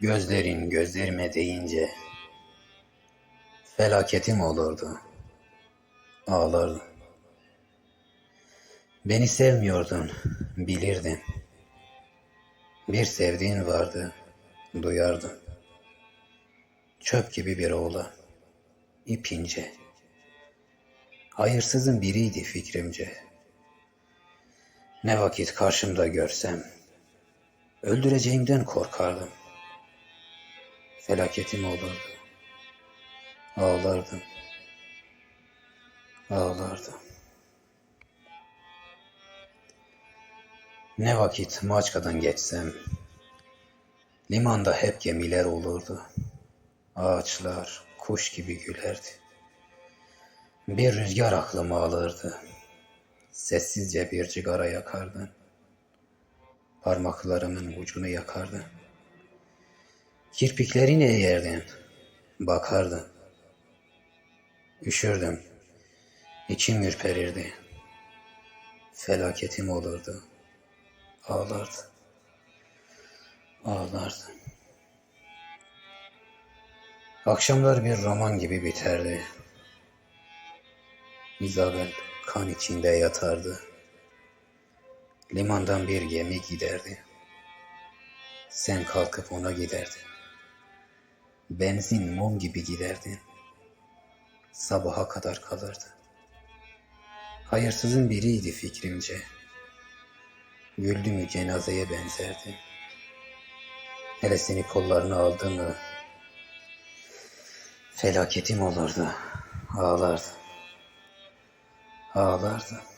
Gözlerin gözlerime değince felaketim olurdu. Ağlardım. Beni sevmiyordun, bilirdin. Bir sevdiğin vardı, duyardın. Çöp gibi bir oğlan, ipince. Hayırsızın biriydi fikrimce. Ne vakit karşımda görsem, öldüreceğimden korkardım. Felaketim olurdu. Ağlardım. Ağlardım. Ne vakit Maçka'dan geçsem, limanda hep gemiler olurdu. Ağaçlar kuş gibi gülerdi. Bir rüzgar aklıma alırdı. Sessizce bir cigara yakardın. Parmaklarımın ucunu yakardın. Kirpiklerini eğerdin. Bakardın. Üşürdüm. İçim ürperirdi. Felaketim olurdu. Ağlardı. Ağlardı. Akşamlar bir roman gibi biterdi. Isabel kan içinde yatardı. Limandan bir gemi giderdi. Sen kalkıp ona giderdin. Benzin mum gibi giderdin. Sabaha kadar kalırdı. Hayırsızın biriydi fikrimce. Güldü mü cenazeye benzerdi. Hele seni kollarına aldı mı felaketim olurdu. Ağlardı. Ağlardı.